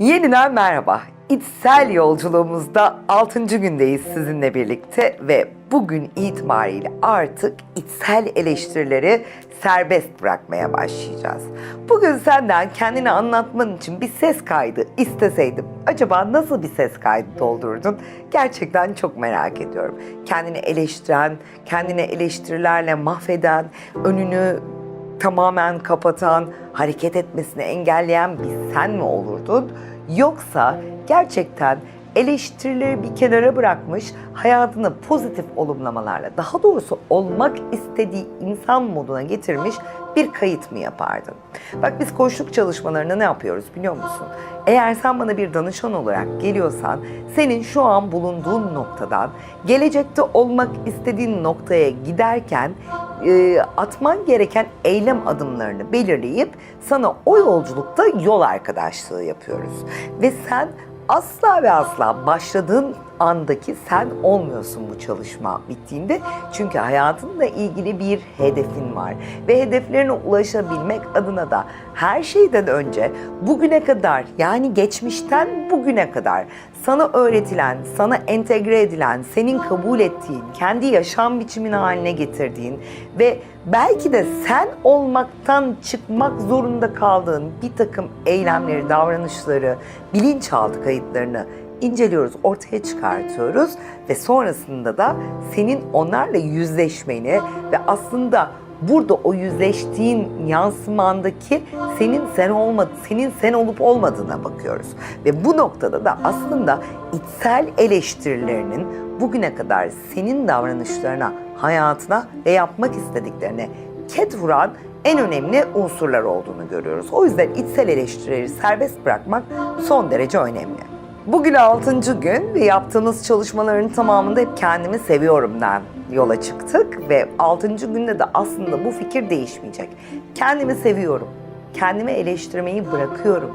Yeniden merhaba. İçsel yolculuğumuzda 6. gündeyiz sizinle birlikte ve bugün itibariyle artık içsel eleştirileri serbest bırakmaya başlayacağız. Bugün senden kendini anlatman için bir ses kaydı isteseydim acaba nasıl bir ses kaydı doldururdun? Gerçekten çok merak ediyorum. Kendini eleştiren, kendini eleştirilerle mahveden, önünü tamamen kapatan, hareket etmesini engelleyen bir sen mi olurdun? Yoksa gerçekten eleştirileri bir kenara bırakmış, hayatını pozitif olumlamalarla, daha doğrusu olmak istediği insan moduna getirmiş bir kayıt mı yapardın? Bak biz koçluk çalışmalarında ne yapıyoruz biliyor musun? Eğer sen bana bir danışan olarak geliyorsan, senin şu an bulunduğun noktadan gelecekte olmak istediğin noktaya giderken e, atman gereken eylem adımlarını belirleyip sana o yolculukta yol arkadaşlığı yapıyoruz. Ve sen asla ve asla başladığın andaki sen olmuyorsun bu çalışma bittiğinde. Çünkü hayatınla ilgili bir hedefin var. Ve hedeflerine ulaşabilmek adına da her şeyden önce bugüne kadar yani geçmişten bugüne kadar sana öğretilen, sana entegre edilen, senin kabul ettiğin, kendi yaşam biçimin haline getirdiğin ve belki de sen olmaktan çıkmak zorunda kaldığın bir takım eylemleri, davranışları, bilinçaltı kayıtlarını inceliyoruz, ortaya çıkartıyoruz ve sonrasında da senin onlarla yüzleşmeni ve aslında burada o yüzleştiğin yansımandaki senin sen olmadı, senin sen olup olmadığına bakıyoruz. Ve bu noktada da aslında içsel eleştirilerinin bugüne kadar senin davranışlarına, hayatına ve yapmak istediklerine ket vuran en önemli unsurlar olduğunu görüyoruz. O yüzden içsel eleştirileri serbest bırakmak son derece önemli. Bugün 6. gün ve yaptığımız çalışmaların tamamında hep kendimi seviyorumdan yola çıktık ve 6. günde de aslında bu fikir değişmeyecek. Kendimi seviyorum. Kendimi eleştirmeyi bırakıyorum.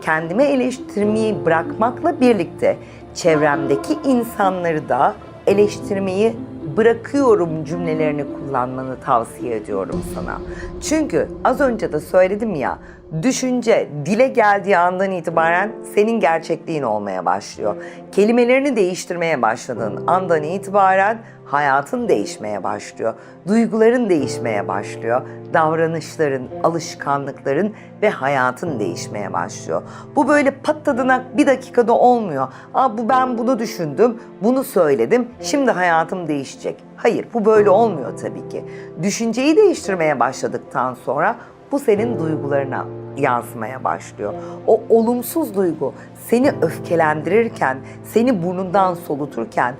Kendimi eleştirmeyi bırakmakla birlikte çevremdeki insanları da eleştirmeyi bırakıyorum cümlelerini kullanmanı tavsiye ediyorum sana. Çünkü az önce de söyledim ya, düşünce dile geldiği andan itibaren senin gerçekliğin olmaya başlıyor. Kelimelerini değiştirmeye başladığın andan itibaren hayatın değişmeye başlıyor. Duyguların değişmeye başlıyor. Davranışların, alışkanlıkların ve hayatın değişmeye başlıyor. Bu böyle patladınak bir dakikada olmuyor. Aa, bu ben bunu düşündüm, bunu söyledim, şimdi hayatım değişecek. Hayır, bu böyle olmuyor tabii ki. Düşünceyi değiştirmeye başladıktan sonra bu senin duygularına yansımaya başlıyor. O olumsuz duygu seni öfkelendirirken, seni burnundan soluturken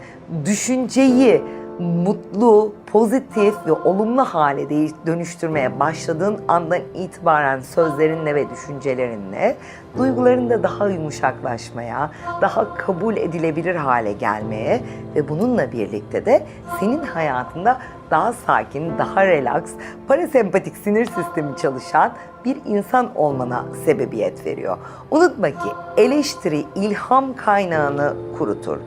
düşünceyi mutlu, pozitif ve olumlu hale dönüştürmeye başladığın andan itibaren sözlerinle ve düşüncelerinle duyguların da daha yumuşaklaşmaya, daha kabul edilebilir hale gelmeye ve bununla birlikte de senin hayatında daha sakin, daha relax, parasempatik sinir sistemi çalışan bir insan olmana sebebiyet veriyor. Unutma ki eleştiri ilham kaynağını kurutur.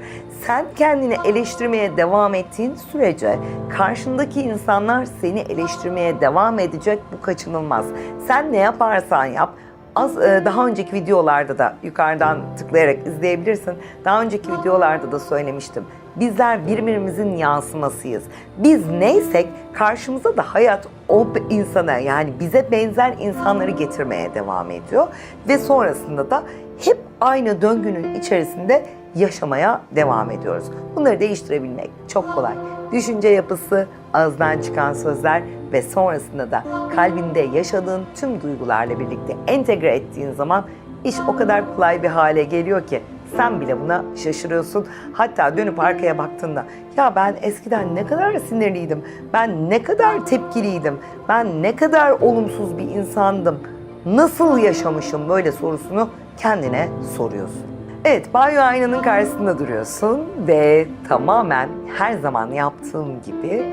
Sen kendini eleştirmeye devam ettiğin sürece karşındaki insanlar seni eleştirmeye devam edecek bu kaçınılmaz. Sen ne yaparsan yap Az e, daha önceki videolarda da yukarıdan tıklayarak izleyebilirsin. Daha önceki videolarda da söylemiştim. Bizler birbirimizin yansımasıyız. Biz neysek karşımıza da hayat o insana yani bize benzer insanları getirmeye devam ediyor ve sonrasında da hep aynı döngünün içerisinde yaşamaya devam ediyoruz. Bunları değiştirebilmek çok kolay. Düşünce yapısı, ağızdan çıkan sözler ve sonrasında da kalbinde yaşadığın tüm duygularla birlikte entegre ettiğin zaman iş o kadar kolay bir hale geliyor ki sen bile buna şaşırıyorsun. Hatta dönüp arkaya baktığında ya ben eskiden ne kadar sinirliydim, ben ne kadar tepkiliydim, ben ne kadar olumsuz bir insandım, nasıl yaşamışım böyle sorusunu kendine soruyorsun. Evet, banyo aynanın karşısında duruyorsun ve tamamen her zaman yaptığım gibi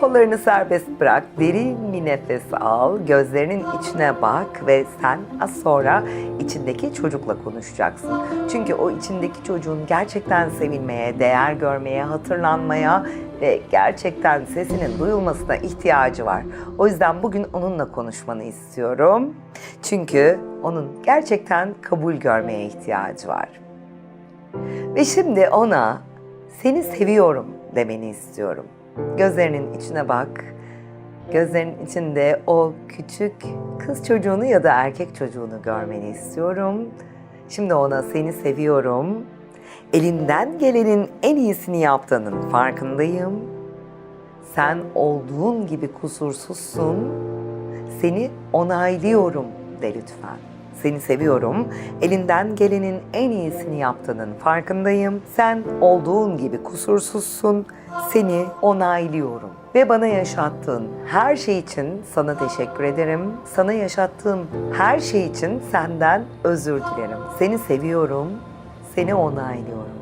kollarını serbest bırak, derin bir nefes al, gözlerinin içine bak ve sen az sonra içindeki çocukla konuşacaksın. Çünkü o içindeki çocuğun gerçekten sevilmeye, değer görmeye, hatırlanmaya ve gerçekten sesinin duyulmasına ihtiyacı var. O yüzden bugün onunla konuşmanı istiyorum. Çünkü onun gerçekten kabul görmeye ihtiyacı var. Ve şimdi ona seni seviyorum demeni istiyorum. Gözlerinin içine bak. Gözlerinin içinde o küçük kız çocuğunu ya da erkek çocuğunu görmeni istiyorum. Şimdi ona seni seviyorum. Elinden gelenin en iyisini yaptığının farkındayım. Sen olduğun gibi kusursuzsun. Seni onaylıyorum de lütfen. Seni seviyorum. Elinden gelenin en iyisini yaptığının farkındayım. Sen olduğun gibi kusursuzsun. Seni onaylıyorum. Ve bana yaşattığın her şey için sana teşekkür ederim. Sana yaşattığım her şey için senden özür dilerim. Seni seviyorum. Seni onaylıyorum.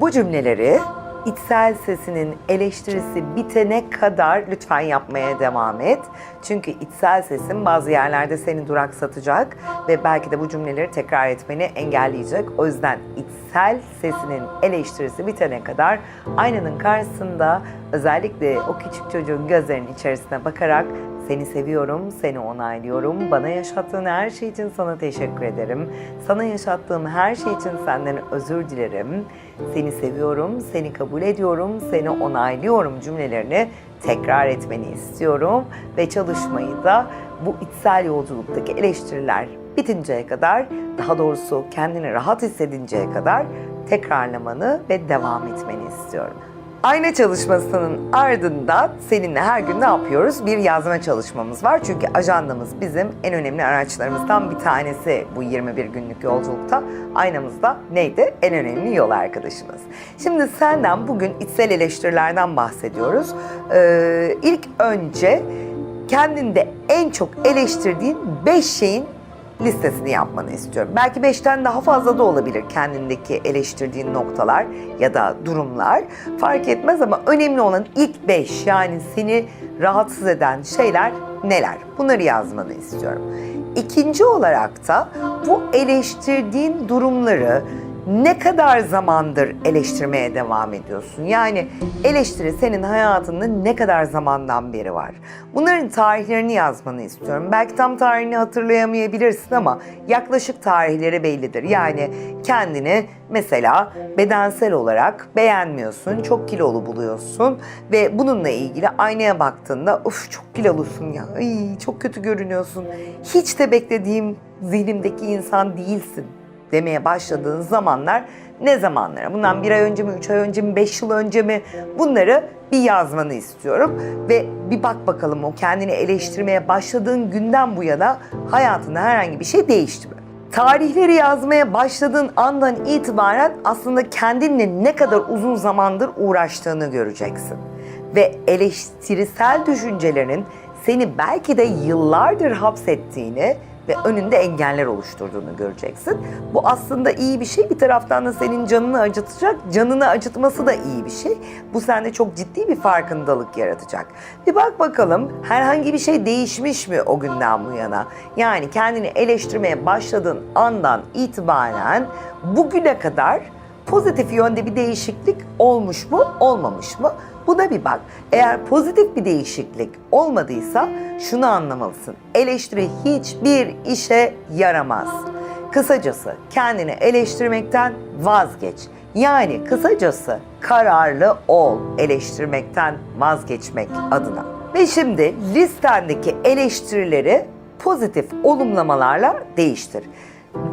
Bu cümleleri içsel sesinin eleştirisi bitene kadar lütfen yapmaya devam et. Çünkü içsel sesin bazı yerlerde seni duraksatacak ve belki de bu cümleleri tekrar etmeni engelleyecek. O yüzden içsel sesinin eleştirisi bitene kadar aynanın karşısında özellikle o küçük çocuğun gözlerinin içerisine bakarak seni seviyorum, seni onaylıyorum. Bana yaşattığın her şey için sana teşekkür ederim. Sana yaşattığım her şey için senden özür dilerim. Seni seviyorum, seni kabul ediyorum, seni onaylıyorum cümlelerini tekrar etmeni istiyorum. Ve çalışmayı da bu içsel yolculuktaki eleştiriler bitinceye kadar, daha doğrusu kendini rahat hissedinceye kadar tekrarlamanı ve devam etmeni istiyorum. Ayna çalışmasının ardından seninle her gün ne yapıyoruz? Bir yazma çalışmamız var. Çünkü ajandamız bizim en önemli araçlarımızdan bir tanesi bu 21 günlük yolculukta. Aynamızda neydi? En önemli yol arkadaşımız. Şimdi senden bugün içsel eleştirilerden bahsediyoruz. Ee, ilk önce kendinde en çok eleştirdiğin 5 şeyin listesini yapmanı istiyorum. Belki beşten daha fazla da olabilir kendindeki eleştirdiğin noktalar ya da durumlar. Fark etmez ama önemli olan ilk beş yani seni rahatsız eden şeyler neler? Bunları yazmanı istiyorum. İkinci olarak da bu eleştirdiğin durumları ne kadar zamandır eleştirmeye devam ediyorsun? Yani eleştiri senin hayatında ne kadar zamandan beri var? Bunların tarihlerini yazmanı istiyorum. Belki tam tarihini hatırlayamayabilirsin ama yaklaşık tarihleri bellidir. Yani kendini mesela bedensel olarak beğenmiyorsun, çok kilolu buluyorsun ve bununla ilgili aynaya baktığında of çok kilolusun ya, ay, çok kötü görünüyorsun. Hiç de beklediğim zihnimdeki insan değilsin demeye başladığın zamanlar ne zamanlara? Bundan bir ay önce mi, üç ay önce mi, beş yıl önce mi? Bunları bir yazmanı istiyorum. Ve bir bak bakalım o kendini eleştirmeye başladığın günden bu yana hayatında herhangi bir şey değişti mi? Tarihleri yazmaya başladığın andan itibaren aslında kendinle ne kadar uzun zamandır uğraştığını göreceksin. Ve eleştirisel düşüncelerin seni belki de yıllardır hapsettiğini ve önünde engeller oluşturduğunu göreceksin. Bu aslında iyi bir şey. Bir taraftan da senin canını acıtacak. Canını acıtması da iyi bir şey. Bu sende çok ciddi bir farkındalık yaratacak. Bir bak bakalım herhangi bir şey değişmiş mi o günden bu yana? Yani kendini eleştirmeye başladığın andan itibaren bugüne kadar pozitif yönde bir değişiklik olmuş mu, olmamış mı? Buna bir bak. Eğer pozitif bir değişiklik olmadıysa şunu anlamalısın. Eleştiri hiçbir işe yaramaz. Kısacası kendini eleştirmekten vazgeç. Yani kısacası kararlı ol eleştirmekten vazgeçmek adına. Ve şimdi listendeki eleştirileri pozitif olumlamalarla değiştir.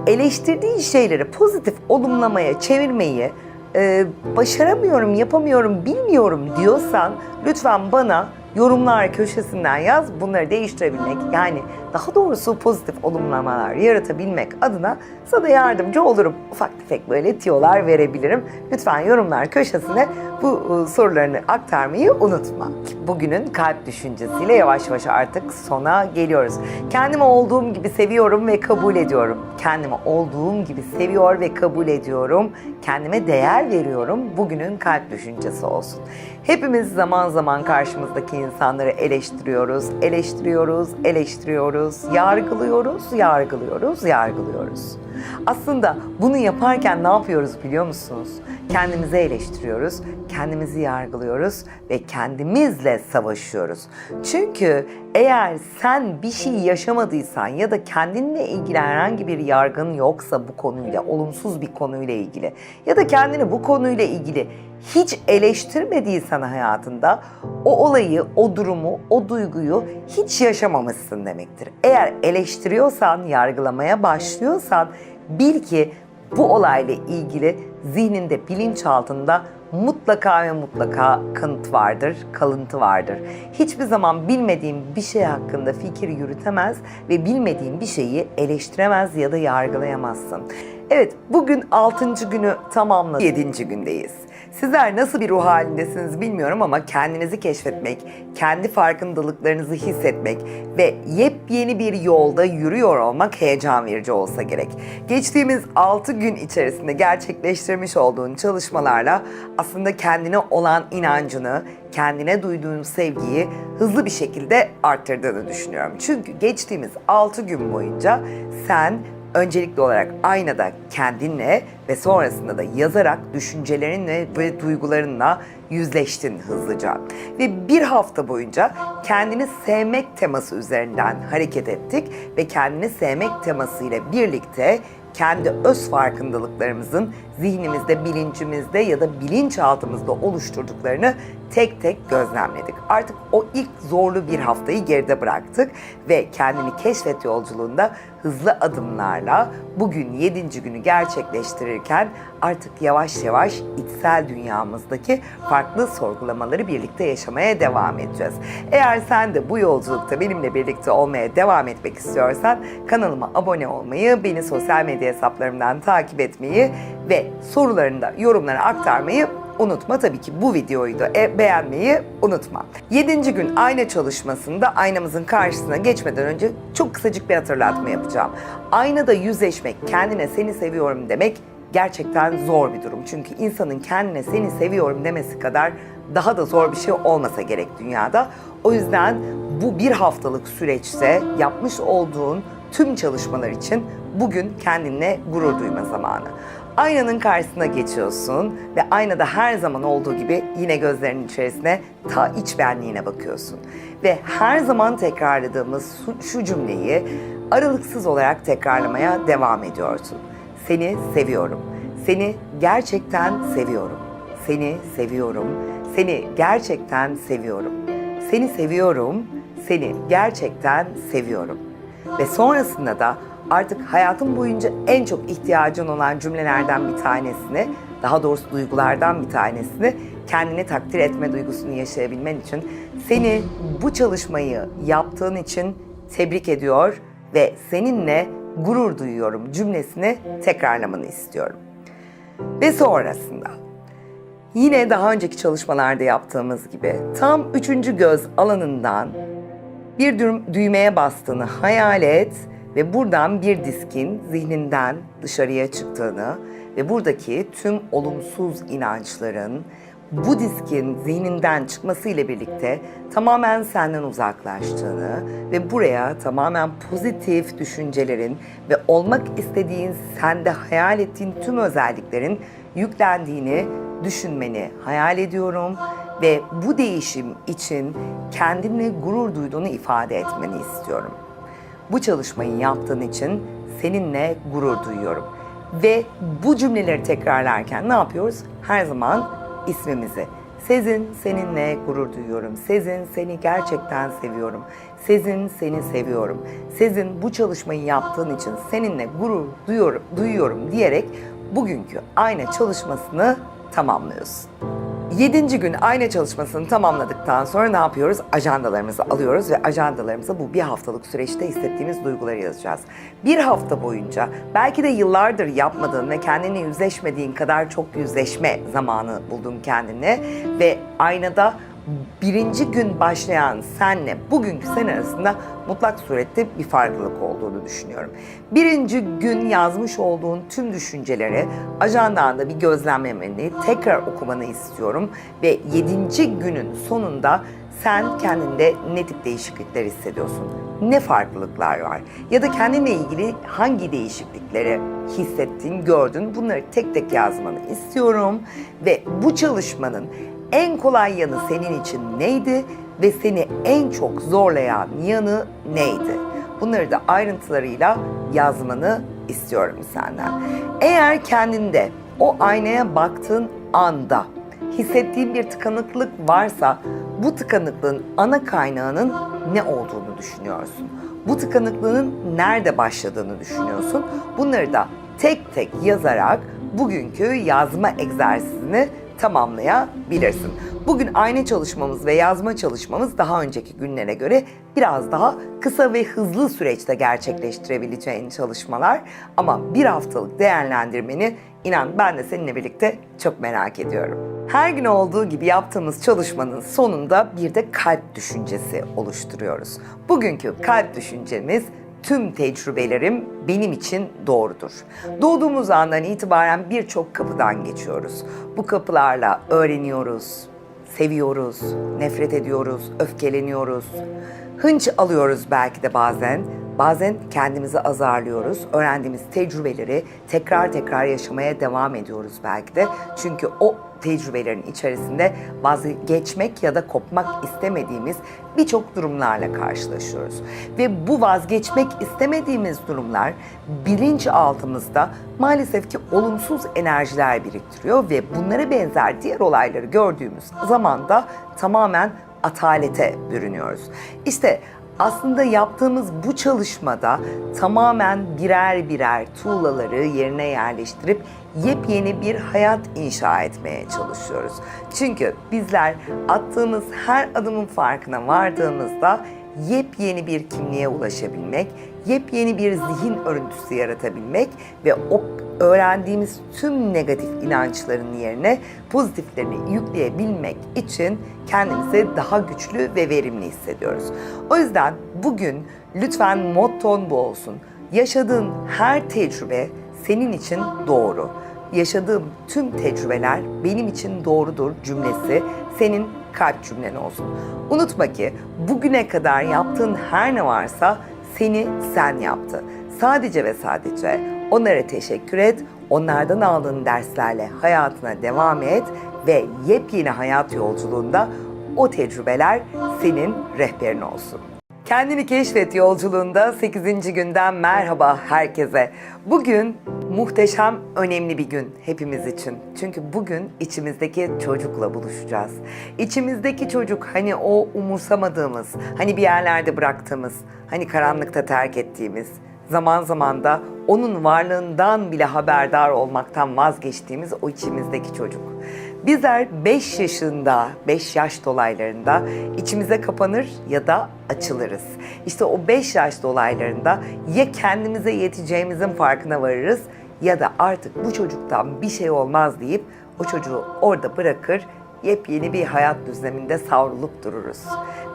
Eleştirdiğin şeyleri pozitif olumlamaya çevirmeyi e, başaramıyorum, yapamıyorum, bilmiyorum diyorsan lütfen bana yorumlar köşesinden yaz. Bunları değiştirebilmek yani daha doğrusu pozitif olumlamalar yaratabilmek adına sana yardımcı olurum. Ufak tefek böyle tiyolar verebilirim. Lütfen yorumlar köşesine bu e, sorularını aktarmayı unutma. Bugünün kalp düşüncesiyle yavaş yavaş artık sona geliyoruz. Kendimi olduğum gibi seviyorum ve kabul ediyorum. Kendimi olduğum gibi seviyor ve kabul ediyorum. Kendime değer veriyorum. Bugünün kalp düşüncesi olsun. Hepimiz zaman zaman karşımızdaki insanları eleştiriyoruz, eleştiriyoruz, eleştiriyoruz, yargılıyoruz, yargılıyoruz, yargılıyoruz. Aslında bunu yaparken ne yapıyoruz biliyor musunuz? Kendimizi eleştiriyoruz, kendimizi yargılıyoruz ve kendimizle savaşıyoruz. Çünkü eğer sen bir şey yaşamadıysan ya da kendinle ilgili herhangi bir yargın yoksa bu konuyla, olumsuz bir konuyla ilgili ya da kendini bu konuyla ilgili hiç eleştirmediysen hayatında o olayı, o durumu, o duyguyu hiç yaşamamışsın demektir. Eğer eleştiriyorsan, yargılamaya başlıyorsan bil ki bu olayla ilgili zihninde, bilinçaltında mutlaka ve mutlaka kanıt vardır, kalıntı vardır. Hiçbir zaman bilmediğin bir şey hakkında fikir yürütemez ve bilmediğin bir şeyi eleştiremez ya da yargılayamazsın. Evet, bugün 6. günü tamamladık. 7. gündeyiz. Sizler nasıl bir ruh halindesiniz bilmiyorum ama kendinizi keşfetmek, kendi farkındalıklarınızı hissetmek ve yepyeni bir yolda yürüyor olmak heyecan verici olsa gerek. Geçtiğimiz 6 gün içerisinde gerçekleştirmiş olduğun çalışmalarla aslında kendine olan inancını, kendine duyduğun sevgiyi hızlı bir şekilde arttırdığını düşünüyorum. Çünkü geçtiğimiz 6 gün boyunca sen öncelikli olarak aynada kendinle ve sonrasında da yazarak düşüncelerinle ve duygularınla yüzleştin hızlıca. Ve bir hafta boyunca kendini sevmek teması üzerinden hareket ettik ve kendini sevmek teması ile birlikte kendi öz farkındalıklarımızın zihnimizde, bilincimizde ya da bilinçaltımızda oluşturduklarını tek tek gözlemledik. Artık o ilk zorlu bir haftayı geride bıraktık ve kendini keşfet yolculuğunda hızlı adımlarla bugün 7. günü gerçekleştirirken artık yavaş yavaş içsel dünyamızdaki farklı sorgulamaları birlikte yaşamaya devam edeceğiz. Eğer sen de bu yolculukta benimle birlikte olmaya devam etmek istiyorsan kanalıma abone olmayı, beni sosyal medya hesaplarımdan takip etmeyi ve sorularını da yorumlara aktarmayı unutma. Tabii ki bu videoyu da e- beğenmeyi unutma. 7. gün ayna çalışmasında aynamızın karşısına geçmeden önce çok kısacık bir hatırlatma yapacağım. Aynada yüzleşmek, kendine seni seviyorum demek gerçekten zor bir durum. Çünkü insanın kendine seni seviyorum demesi kadar daha da zor bir şey olmasa gerek dünyada. O yüzden bu bir haftalık süreçte yapmış olduğun tüm çalışmalar için bugün kendinle gurur duyma zamanı. Aynanın karşısına geçiyorsun ve aynada her zaman olduğu gibi yine gözlerinin içerisine ta iç benliğine bakıyorsun. Ve her zaman tekrarladığımız şu- cümleyi aralıksız olarak tekrarlamaya devam ediyorsun. Seni seviyorum. Seni gerçekten seviyorum. Seni seviyorum. Seni gerçekten seviyorum. Seni seviyorum. Seni gerçekten seviyorum. Ve sonrasında da artık hayatın boyunca en çok ihtiyacın olan cümlelerden bir tanesini, daha doğrusu duygulardan bir tanesini kendini takdir etme duygusunu yaşayabilmen için seni bu çalışmayı yaptığın için tebrik ediyor ve seninle gurur duyuyorum cümlesini tekrarlamanı istiyorum. Ve sonrasında yine daha önceki çalışmalarda yaptığımız gibi tam üçüncü göz alanından bir dü- düğmeye bastığını hayal et ve buradan bir diskin zihninden dışarıya çıktığını ve buradaki tüm olumsuz inançların bu diskin zihninden çıkması ile birlikte tamamen senden uzaklaştığını ve buraya tamamen pozitif düşüncelerin ve olmak istediğin, sende hayal ettiğin tüm özelliklerin yüklendiğini düşünmeni hayal ediyorum ve bu değişim için kendinle gurur duyduğunu ifade etmeni istiyorum. Bu çalışmayı yaptığın için seninle gurur duyuyorum. Ve bu cümleleri tekrarlarken ne yapıyoruz? Her zaman ismimizi. Sezin seninle gurur duyuyorum. Sezin seni gerçekten seviyorum. Sezin seni seviyorum. Sezin bu çalışmayı yaptığın için seninle gurur duyuyorum, duyuyorum diyerek bugünkü ayna çalışmasını tamamlıyorsun. Yedinci gün ayna çalışmasını tamamladıktan sonra ne yapıyoruz? Ajandalarımızı alıyoruz ve ajandalarımıza bu bir haftalık süreçte hissettiğimiz duyguları yazacağız. Bir hafta boyunca belki de yıllardır yapmadığın ve kendine yüzleşmediğin kadar çok yüzleşme zamanı buldun kendine ve aynada birinci gün başlayan senle bugünkü sen arasında mutlak surette bir farklılık olduğunu düşünüyorum. Birinci gün yazmış olduğun tüm düşünceleri ajandanda bir gözlemlemeni, tekrar okumanı istiyorum ve yedinci günün sonunda sen kendinde ne tip değişiklikler hissediyorsun? Ne farklılıklar var? Ya da kendinle ilgili hangi değişiklikleri hissettin, gördün? Bunları tek tek yazmanı istiyorum. Ve bu çalışmanın en kolay yanı senin için neydi? Ve seni en çok zorlayan yanı neydi? Bunları da ayrıntılarıyla yazmanı istiyorum senden. Eğer kendinde o aynaya baktığın anda hissettiğin bir tıkanıklık varsa bu tıkanıklığın ana kaynağının ne olduğunu düşünüyorsun. Bu tıkanıklığın nerede başladığını düşünüyorsun. Bunları da tek tek yazarak bugünkü yazma egzersizini tamamlayabilirsin. Bugün ayna çalışmamız ve yazma çalışmamız daha önceki günlere göre biraz daha kısa ve hızlı süreçte gerçekleştirebileceğin çalışmalar. Ama bir haftalık değerlendirmeni inan ben de seninle birlikte çok merak ediyorum. Her gün olduğu gibi yaptığımız çalışmanın sonunda bir de kalp düşüncesi oluşturuyoruz. Bugünkü kalp düşüncemiz tüm tecrübelerim benim için doğrudur. Doğduğumuz andan itibaren birçok kapıdan geçiyoruz. Bu kapılarla öğreniyoruz, seviyoruz, nefret ediyoruz, öfkeleniyoruz. Hınç alıyoruz belki de bazen. Bazen kendimizi azarlıyoruz. Öğrendiğimiz tecrübeleri tekrar tekrar yaşamaya devam ediyoruz belki de. Çünkü o tecrübelerin içerisinde vazgeçmek ya da kopmak istemediğimiz birçok durumlarla karşılaşıyoruz. Ve bu vazgeçmek istemediğimiz durumlar bilinçaltımızda maalesef ki olumsuz enerjiler biriktiriyor ve bunlara benzer diğer olayları gördüğümüz zaman da tamamen atalete bürünüyoruz. İşte aslında yaptığımız bu çalışmada tamamen birer birer tuğlaları yerine yerleştirip yepyeni bir hayat inşa etmeye çalışıyoruz. Çünkü bizler attığımız her adımın farkına vardığımızda yepyeni bir kimliğe ulaşabilmek, yepyeni bir zihin örüntüsü yaratabilmek ve o öğrendiğimiz tüm negatif inançların yerine pozitiflerini yükleyebilmek için kendimizi daha güçlü ve verimli hissediyoruz. O yüzden bugün lütfen motton bu olsun. Yaşadığın her tecrübe senin için doğru. Yaşadığım tüm tecrübeler benim için doğrudur cümlesi senin kalp cümlen olsun. Unutma ki bugüne kadar yaptığın her ne varsa seni sen yaptı. Sadece ve sadece onlara teşekkür et, onlardan aldığın derslerle hayatına devam et ve yepyeni hayat yolculuğunda o tecrübeler senin rehberin olsun. Kendini keşfet yolculuğunda 8. günden merhaba herkese. Bugün muhteşem, önemli bir gün hepimiz için. Çünkü bugün içimizdeki çocukla buluşacağız. İçimizdeki çocuk hani o umursamadığımız, hani bir yerlerde bıraktığımız, hani karanlıkta terk ettiğimiz, zaman zaman da onun varlığından bile haberdar olmaktan vazgeçtiğimiz o içimizdeki çocuk. Bizler 5 yaşında, 5 yaş dolaylarında içimize kapanır ya da açılırız. İşte o 5 yaş dolaylarında ya kendimize yeteceğimizin farkına varırız ya da artık bu çocuktan bir şey olmaz deyip o çocuğu orada bırakır yepyeni bir hayat düzleminde savrulup dururuz.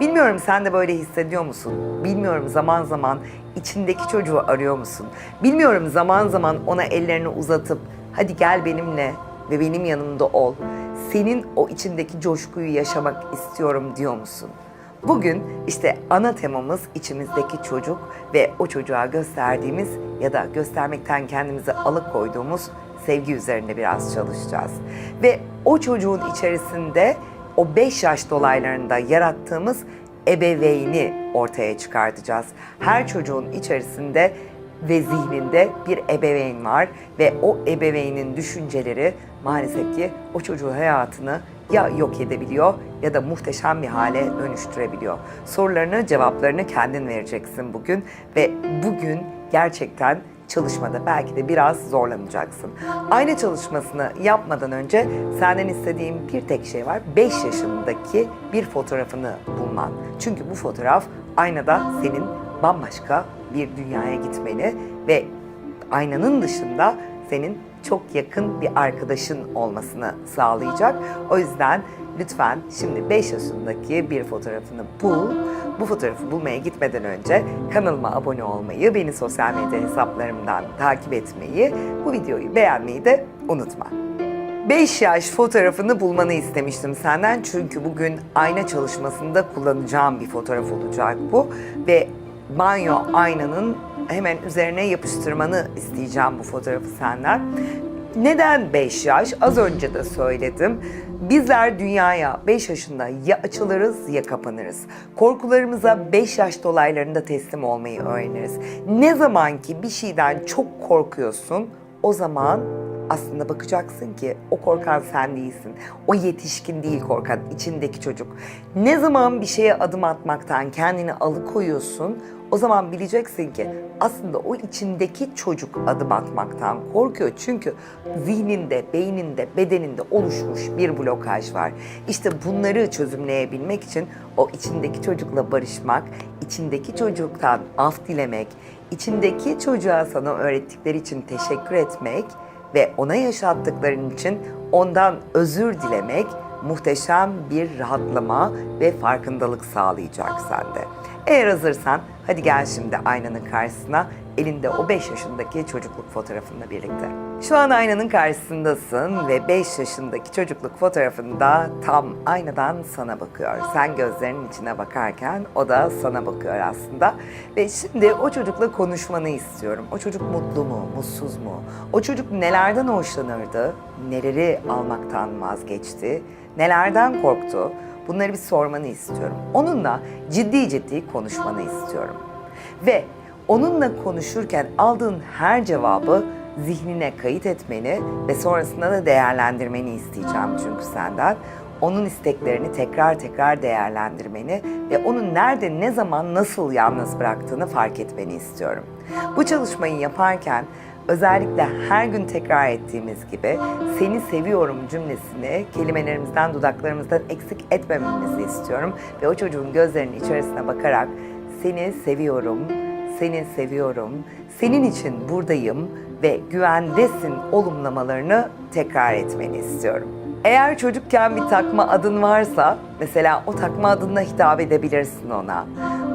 Bilmiyorum sen de böyle hissediyor musun? Bilmiyorum zaman zaman içindeki çocuğu arıyor musun? Bilmiyorum zaman zaman ona ellerini uzatıp hadi gel benimle ve benim yanımda ol. Senin o içindeki coşkuyu yaşamak istiyorum diyor musun? Bugün işte ana temamız içimizdeki çocuk ve o çocuğa gösterdiğimiz ya da göstermekten kendimizi alıkoyduğumuz sevgi üzerinde biraz çalışacağız. Ve o çocuğun içerisinde o 5 yaş dolaylarında yarattığımız ebeveyni ortaya çıkartacağız. Her çocuğun içerisinde ve zihninde bir ebeveyn var ve o ebeveynin düşünceleri maalesef ki o çocuğun hayatını ya yok edebiliyor ya da muhteşem bir hale dönüştürebiliyor. Sorularını, cevaplarını kendin vereceksin bugün ve bugün gerçekten çalışmada belki de biraz zorlanacaksın. Aynı çalışmasını yapmadan önce senden istediğim bir tek şey var. 5 yaşındaki bir fotoğrafını bulman. Çünkü bu fotoğraf aynada senin bambaşka bir dünyaya gitmeni ve aynanın dışında senin çok yakın bir arkadaşın olmasını sağlayacak. O yüzden lütfen şimdi 5 yaşındaki bir fotoğrafını bul. Bu fotoğrafı bulmaya gitmeden önce kanalıma abone olmayı, beni sosyal medya hesaplarımdan takip etmeyi, bu videoyu beğenmeyi de unutma. 5 yaş fotoğrafını bulmanı istemiştim senden çünkü bugün ayna çalışmasında kullanacağım bir fotoğraf olacak bu ve banyo aynanın hemen üzerine yapıştırmanı isteyeceğim bu fotoğrafı senden. Neden 5 yaş? Az önce de söyledim. Bizler dünyaya 5 yaşında ya açılırız ya kapanırız. Korkularımıza 5 yaş dolaylarında teslim olmayı öğreniriz. Ne zaman ki bir şeyden çok korkuyorsun, o zaman aslında bakacaksın ki o korkan sen değilsin. O yetişkin değil korkan, içindeki çocuk. Ne zaman bir şeye adım atmaktan kendini alıkoyuyorsun, o zaman bileceksin ki aslında o içindeki çocuk adım atmaktan korkuyor. Çünkü zihninde, beyninde, bedeninde oluşmuş bir blokaj var. İşte bunları çözümleyebilmek için o içindeki çocukla barışmak, içindeki çocuktan af dilemek, içindeki çocuğa sana öğrettikleri için teşekkür etmek ve ona yaşattıkların için ondan özür dilemek muhteşem bir rahatlama ve farkındalık sağlayacak sende. Eğer hazırsan hadi gel şimdi aynanın karşısına elinde o 5 yaşındaki çocukluk fotoğrafınla birlikte. Şu an aynanın karşısındasın ve 5 yaşındaki çocukluk fotoğrafında tam aynadan sana bakıyor. Sen gözlerinin içine bakarken o da sana bakıyor aslında. Ve şimdi o çocukla konuşmanı istiyorum. O çocuk mutlu mu, mutsuz mu? O çocuk nelerden hoşlanırdı? Neleri almaktan vazgeçti? Nelerden korktu? Bunları bir sormanı istiyorum. Onunla ciddi ciddi konuşmanı istiyorum. Ve onunla konuşurken aldığın her cevabı zihnine kayıt etmeni ve sonrasında da değerlendirmeni isteyeceğim çünkü senden. Onun isteklerini tekrar tekrar değerlendirmeni ve onu nerede, ne zaman, nasıl yalnız bıraktığını fark etmeni istiyorum. Bu çalışmayı yaparken özellikle her gün tekrar ettiğimiz gibi seni seviyorum cümlesini kelimelerimizden, dudaklarımızdan eksik etmememizi istiyorum. Ve o çocuğun gözlerinin içerisine bakarak seni seviyorum, seni seviyorum, senin için buradayım ve güvendesin olumlamalarını tekrar etmeni istiyorum. Eğer çocukken bir takma adın varsa, mesela o takma adınla hitap edebilirsin ona.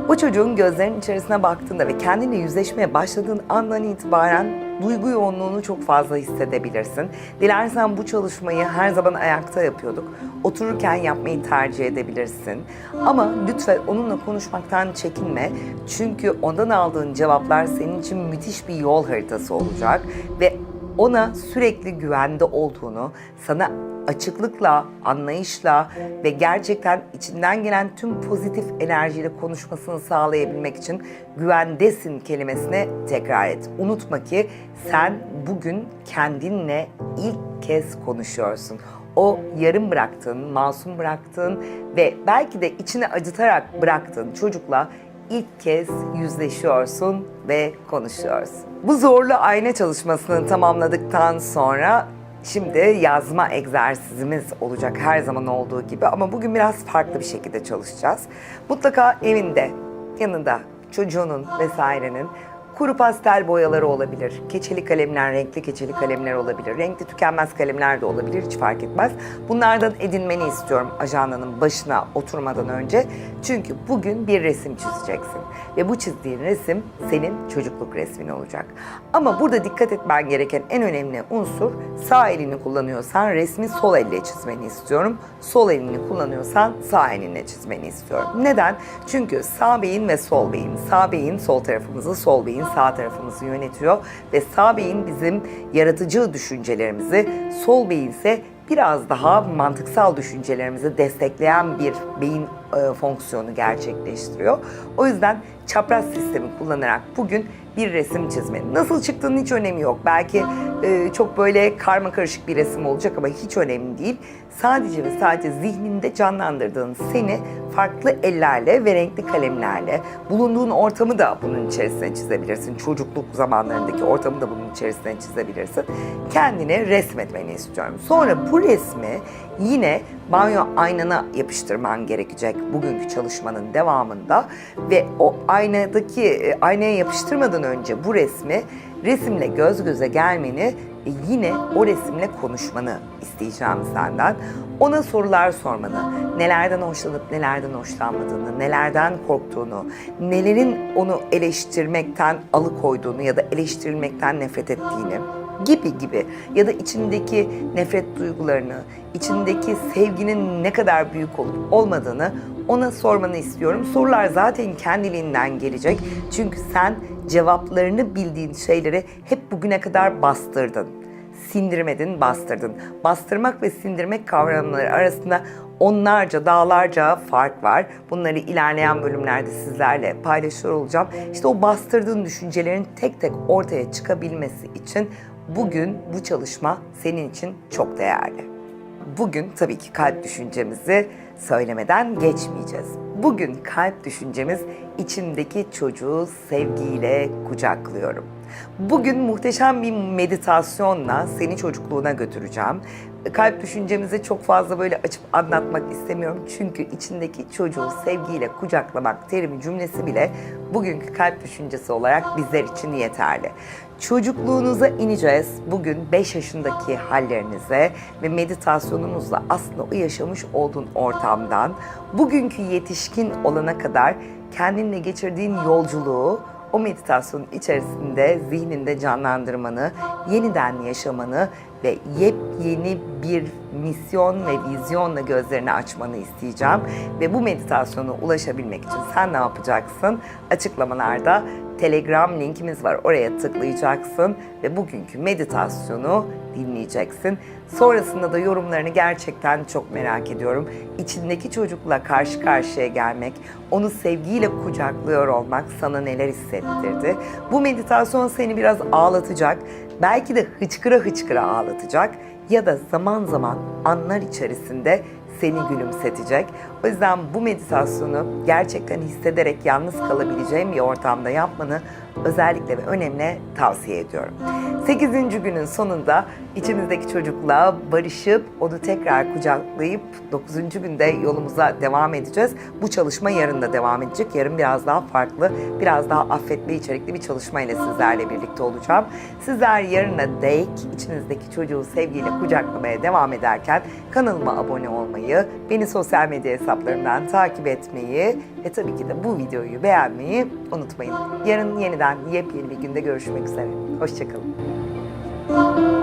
O çocuğun gözlerinin içerisine baktığında ve kendine yüzleşmeye başladığın andan itibaren duygu yoğunluğunu çok fazla hissedebilirsin. Dilersen bu çalışmayı her zaman ayakta yapıyorduk. Otururken yapmayı tercih edebilirsin. Ama lütfen onunla konuşmaktan çekinme. Çünkü ondan aldığın cevaplar senin için müthiş bir yol haritası olacak ve ona sürekli güvende olduğunu, sana açıklıkla, anlayışla ve gerçekten içinden gelen tüm pozitif enerjiyle konuşmasını sağlayabilmek için güvendesin kelimesine tekrar et. Unutma ki sen bugün kendinle ilk kez konuşuyorsun. O yarım bıraktığın, masum bıraktığın ve belki de içine acıtarak bıraktığın çocukla ilk kez yüzleşiyorsun ve konuşuyorsun. Bu zorlu ayna çalışmasını tamamladıktan sonra şimdi yazma egzersizimiz olacak her zaman olduğu gibi ama bugün biraz farklı bir şekilde çalışacağız. Mutlaka evinde, yanında çocuğunun vesairenin kuru pastel boyaları olabilir, keçeli kalemler, renkli keçeli kalemler olabilir, renkli tükenmez kalemler de olabilir, hiç fark etmez. Bunlardan edinmeni istiyorum ajandanın başına oturmadan önce. Çünkü bugün bir resim çizeceksin. Ve bu çizdiğin resim senin çocukluk resmin olacak. Ama burada dikkat etmen gereken en önemli unsur sağ elini kullanıyorsan resmi sol elle çizmeni istiyorum. Sol elini kullanıyorsan sağ elinle çizmeni istiyorum. Neden? Çünkü sağ beyin ve sol beyin. Sağ beyin sol tarafımızı, sol beyin sağ tarafımızı yönetiyor ve sağ beyin bizim yaratıcı düşüncelerimizi, sol beyin ise biraz daha mantıksal düşüncelerimizi destekleyen bir beyin e, fonksiyonu gerçekleştiriyor. O yüzden çapraz sistemi kullanarak bugün bir resim çizmenin. Nasıl çıktığının hiç önemi yok. Belki e, çok böyle karma karışık bir resim olacak ama hiç önemli değil. Sadece ve sadece zihninde canlandırdığın seni farklı ellerle ve renkli kalemlerle bulunduğun ortamı da bunun içerisine çizebilirsin. Çocukluk zamanlarındaki ortamı da bunun içerisine çizebilirsin. Kendini resmetmeni istiyorum. Sonra bu resmi yine banyo aynana yapıştırman gerekecek bugünkü çalışmanın devamında ve o aynadaki e, aynaya yapıştırmadan önce bu resmi resimle göz göze gelmeni ve yine o resimle konuşmanı isteyeceğim senden. Ona sorular sormanı, nelerden hoşlanıp nelerden hoşlanmadığını, nelerden korktuğunu, nelerin onu eleştirmekten alıkoyduğunu ya da eleştirilmekten nefret ettiğini gibi gibi ya da içindeki nefret duygularını, içindeki sevginin ne kadar büyük olup olmadığını ona sormanı istiyorum. Sorular zaten kendiliğinden gelecek. Çünkü sen cevaplarını bildiğin şeyleri hep bugüne kadar bastırdın. Sindirmedin, bastırdın. Bastırmak ve sindirmek kavramları arasında onlarca, dağlarca fark var. Bunları ilerleyen bölümlerde sizlerle paylaşıyor olacağım. İşte o bastırdığın düşüncelerin tek tek ortaya çıkabilmesi için bugün bu çalışma senin için çok değerli. Bugün tabii ki kalp düşüncemizi söylemeden geçmeyeceğiz. Bugün kalp düşüncemiz içimdeki çocuğu sevgiyle kucaklıyorum. Bugün muhteşem bir meditasyonla seni çocukluğuna götüreceğim. Kalp düşüncemizi çok fazla böyle açıp anlatmak istemiyorum. Çünkü içindeki çocuğu sevgiyle kucaklamak terimi cümlesi bile bugünkü kalp düşüncesi olarak bizler için yeterli. Çocukluğunuza ineceğiz. Bugün 5 yaşındaki hallerinize ve meditasyonunuzla aslında o yaşamış olduğun ortamdan bugünkü yetişkin olana kadar kendinle geçirdiğin yolculuğu o meditasyonun içerisinde zihninde canlandırmanı, yeniden yaşamanı ve yepyeni bir misyon ve vizyonla gözlerini açmanı isteyeceğim. Ve bu meditasyona ulaşabilmek için sen ne yapacaksın? Açıklamalarda Telegram linkimiz var. Oraya tıklayacaksın ve bugünkü meditasyonu dinleyeceksin. Sonrasında da yorumlarını gerçekten çok merak ediyorum. İçindeki çocukla karşı karşıya gelmek, onu sevgiyle kucaklıyor olmak sana neler hissettirdi? Bu meditasyon seni biraz ağlatacak. Belki de hıçkıra hıçkıra ağlatacak ya da zaman zaman anlar içerisinde seni gülümsetecek. O yüzden bu meditasyonu gerçekten hissederek yalnız kalabileceğim bir ortamda yapmanı özellikle ve önemli tavsiye ediyorum. 8. günün sonunda içimizdeki çocukla barışıp onu tekrar kucaklayıp 9. günde yolumuza devam edeceğiz. Bu çalışma yarın da devam edecek. Yarın biraz daha farklı, biraz daha affetme içerikli bir çalışma ile sizlerle birlikte olacağım. Sizler yarına dek içinizdeki çocuğu sevgiyle kucaklamaya devam ederken kanalıma abone olmayı, beni sosyal medya hesaplarımdan takip etmeyi ve tabii ki de bu videoyu beğenmeyi unutmayın. Yarın yeniden yepyeni bir günde görüşmek üzere. Hoşçakalın.